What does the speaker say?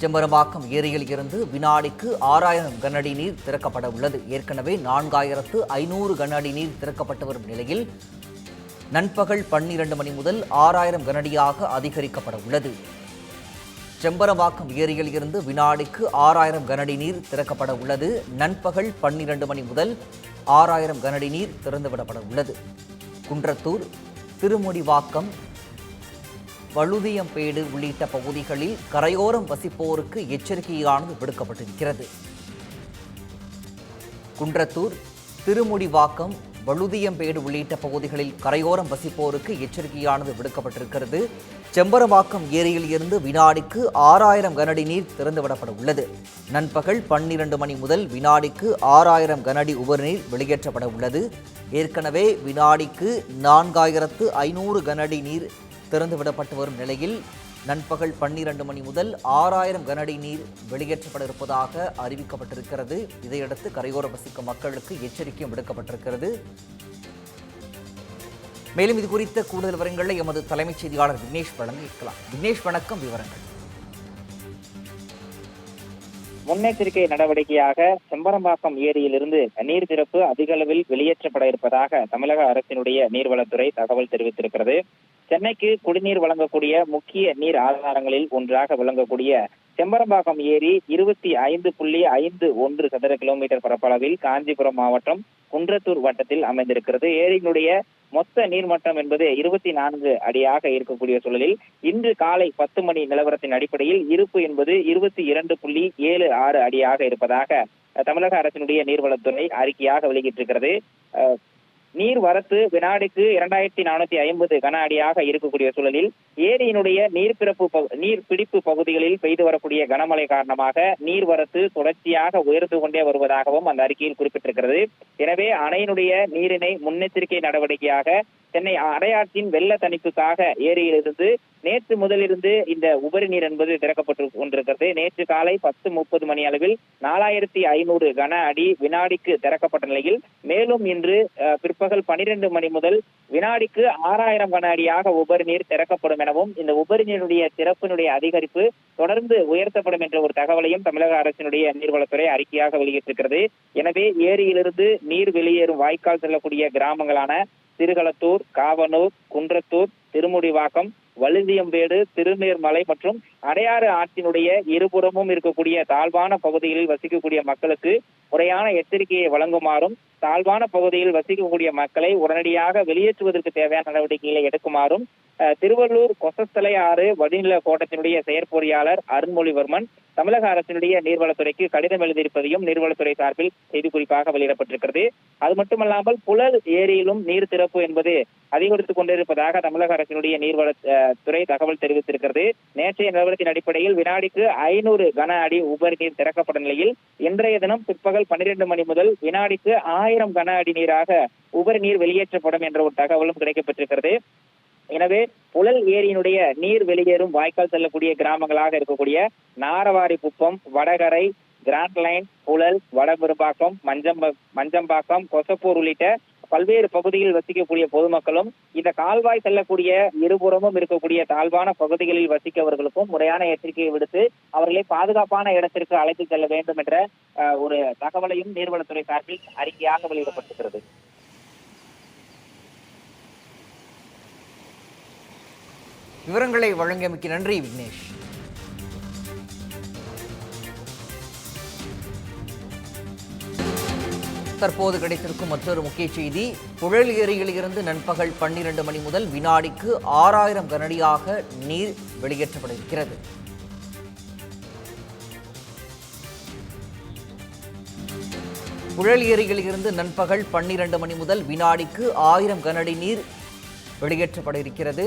செம்பரம்பாக்கம் ஏரியில் இருந்து வினாடிக்கு ஆறாயிரம் கனஅடி நீர் திறக்கப்பட உள்ளது. ஏற்கனவே நான்காயிரத்து ஐநூறு கனஅடி நீர் திறக்கப்பட்டு வரும் நிலையில் நண்பகல் பன்னிரண்டு மணி முதல் ஆறாயிரம் கனஅடியாக அதிகரிக்கப்பட உள்ளது. செம்பரம்பாக்கம் ஏரியில் இருந்து வினாடிக்கு ஆறாயிரம் கனஅடி நீர் திறக்கப்பட உள்ளது. நண்பகல் பன்னிரண்டு மணி முதல் ஆறாயிரம் கனஅடி நீர் திறந்துவிடப்பட உள்ளது. குன்றத்தூர் திருமுடிவாக்கம் வழுதியம்பேடு உள்ளிட்ட பகுதிகளில் கரையோரம் வசிப்போருக்கு எச்சரிக்கையானது விடுக்கப்பட்டிருக்கிறது. குன்றத்தூர் திருமுடிவாக்கம் வழுதியம்பேடு உள்ளிட்ட பகுதிகளில் கரையோரம் வசிப்போருக்கு எச்சரிக்கையானது விடுக்கப்பட்டிருக்கிறது. செம்பரவாக்கம் ஏரியில் இருந்து வினாடிக்கு ஆறாயிரம் கனடி நீர் திறந்துவிடப்பட உள்ளது. நண்பகல் பன்னிரண்டு மணி முதல் வினாடிக்கு ஆறாயிரம் கனடி உபரிநீர் வெளியேற்றப்பட உள்ளது. ஏற்கனவே வினாடிக்கு நான்காயிரத்து ஐநூறு கனடி நீர் திறந்துவிடப்பட்டு வரும் நிலையில் நண்பகல் பன்னிரண்டு மணி முதல் ஆறாயிரம் கனஅடி நீர் வெளியேற்றப்பட இருப்பதாக அறிவிக்கப்பட்டிருக்கிறது. இதையடுத்து கரையோர வசிக்கும் மக்களுக்கு எச்சரிக்கையும் விடுக்கப்பட்டிருக்கிறது. மேலும் இது குறித்த கூடுதல் விவரங்களை எமது தலைமைச் செய்தியாளர் விக்னேஷ் வழங்க இருக்கலாம் விக்னேஷ் வணக்கம். விவரங்கள். முன்னெச்சரிக்கை நடவடிக்கையாக செம்பரம்பாக்கம் ஏரியிலிருந்து நீர் திறப்பு அதிக அளவில் வெளியேற்றப்பட இருப்பதாக தமிழக அரசினுடைய நீர்வளத்துறை தகவல் தெரிவித்திருக்கிறது. சென்னைக்கு குடிநீர் வழங்கக்கூடிய முக்கிய நீர் ஆதாரங்களில் ஒன்றாக விளங்கக்கூடிய செம்பரம்பாக்கம் ஏரி இருபத்தி ஐந்து புள்ளி ஐந்து ஒன்று சதுர கிலோமீட்டர் பரப்பளவில் காஞ்சிபுரம் மாவட்டம் குன்றத்தூர் வட்டத்தில் அமைந்திருக்கிறது. ஏரியினுடைய மொத்த நீர்மட்டம் என்பது இருபத்தி நான்கு அடியாக இருக்கக்கூடிய சூழலில் இன்று காலை பத்து மணி நிலவரத்தின் அடிப்படையில் இருப்பு என்பது இருபத்தி இரண்டு புள்ளி ஏழு ஆறு அடியாக இருப்பதாக தமிழக அரசினுடைய நீர்வளத்துறை அறிக்கையாக வெளியிட்டிருக்கிறது. அஹ், நீர் வரத்து வினாடிக்கு இரண்டாயிரத்தி நானூத்தி ஐம்பது கன அடியாக இருக்கக்கூடிய சூழலில் ஏரியினுடைய நீர்பிறப்பு பகு- நீர் பிடிப்பு பகுதிகளில் பெய்து வரக்கூடிய கனமழை காரணமாக நீர்வரத்து தொடர்ச்சியாக உயர்ந்து கொண்டே வருவதாகவும் அந்த அறிக்கையில் குறிப்பிட்டிருக்கிறது. எனவே அணையினுடைய நீரினை முன்னெச்சரிக்கை நடவடிக்கையாக சென்னை அடையாற்றின் வெள்ள தணிப்புக்காக ஏரியிலிருந்து நேற்று முதலிருந்து இந்த உபரி நீர் என்பது திறக்கப்பட்டு கொண்டிருக்கிறது. நேற்று காலை பத்து முப்பது மணி அளவில் நாலாயிரத்தி ஐநூறு கன அடி வினாடிக்கு திறக்கப்பட்ட நிலையில் மேலும் இன்று பிற்பகல் பனிரெண்டு மணி முதல் வினாடிக்கு ஆறாயிரம் கன அடியாக உபரி நீர் திறக்கப்படும் எனவும் இந்த உபரி நீருடைய திறப்பினுடைய அதிகரிப்பு தொடர்ந்து உயர்த்தப்படும் என்ற ஒரு தகவலையும் தமிழக அரசினுடைய நீர்வளத்துறை அறிக்கையாக வெளியிட்டிருக்கிறது. எனவே ஏரியிலிருந்து நீர் வெளியேறும் வாய்க்கால் செல்லக்கூடிய கிராமங்களான திருகளத்தூர் காவனூர் குன்றத்தூர் திருமுடிவாக்கம் வழுதியம்பேடு திருநீர்மலை மற்றும் அடையாறு ஆற்றினுடைய இருபுறமும் இருக்கக்கூடிய தாழ்வான பகுதிகளில் வசிக்கக்கூடிய மக்களுக்கு முறையான எச்சரிக்கையை வழங்குமாறும் தாழ்வான பகுதியில் வசிக்கக்கூடிய மக்களை உடனடியாக வெளியேற்றுவதற்கு தேவையான நடவடிக்கைகளை எடுக்குமாறும் திருவள்ளூர் கொசஸ்தலை ஆறு வடிநில கோட்டத்தினுடைய செயற்பொறியாளர் அருண்மொழிவர்மன் தமிழக அரசினுடைய நீர்வளத்துறைக்கு கடிதம் எழுதியிருப்பதையும் நீர்வளத்துறை சார்பில் செய்திக்குறிப்பாக வெளியிடப்பட்டிருக்கிறது. அது மட்டுமல்லாமல் புழல் ஏரியிலும் நீர் திறப்பு என்பது அதிகரித்துக் கொண்டிருப்பதாக தமிழக அரசினுடைய நீர்வள துறை தகவல் தெரிவித்திருக்கிறது. நேற்றைய நிலவரத்தின் அடிப்படையில் வினாடிக்கு ஐநூறு கன அடி உபரி நீர் திறக்கப்பட்ட நிலையில் இன்றைய தினம் பிற்பகல் பன்னிரண்டு மணி முதல் வினாடிக்கு ஆயிரம் கன அடி நீராக உபரி நீர் வெளியேற்றப்படும் என்ற ஒரு தகவலும் கிடைக்கப்பட்டிருக்கிறது. எனவே புழல் ஏரியினுடைய நீர் வெளியேறும் வாய்க்கால் செல்லக்கூடிய கிராமங்களாக இருக்கக்கூடிய நாரவாரி குப்பம் வடகரை கிராண்ட் லைன் புழல் வடபெரும்பாக்கம் மஞ்சம்ப மஞ்சம்பாக்கம் கொசப்பூர் உள்ளிட்ட பல்வேறு பகுதியில் வசிக்கக்கூடிய பொதுமக்களும் இந்த கால்வாய் செல்லக்கூடிய இருபுறமும் இருக்கக்கூடிய தாழ்வான பகுதிகளில் வசிக்கவர்களுக்கும் முறையான எச்சரிக்கையை விடுத்து அவர்களை பாதுகாப்பான இடத்திற்கு அழைத்து செல்ல வேண்டும் என்ற ஒரு தகவலையும் நீர்வளத்துறை சார்பில் அறிக்கையாக வெளியிடப்பட்டிருக்கிறது. விவரங்களை வழங்கியமைக்கு நன்றி விக்னேஷ். தற்போது கிடைத்திருக்கும் மற்றொரு முக்கிய செய்தி புழல் ஏரியில் இருந்து நண்பகல் பன்னிரண்டு மணி முதல் வினாடிக்கு ஆறாயிரம் கனடியாக நீர் வெளியேற்றப்பட இருக்கிறது புழல் ஏரியில் இருந்து நண்பகல் பன்னிரண்டு மணி முதல் வினாடிக்கு ஆயிரம் கனடி நீர் வெளியேற்றப்பட இருக்கிறது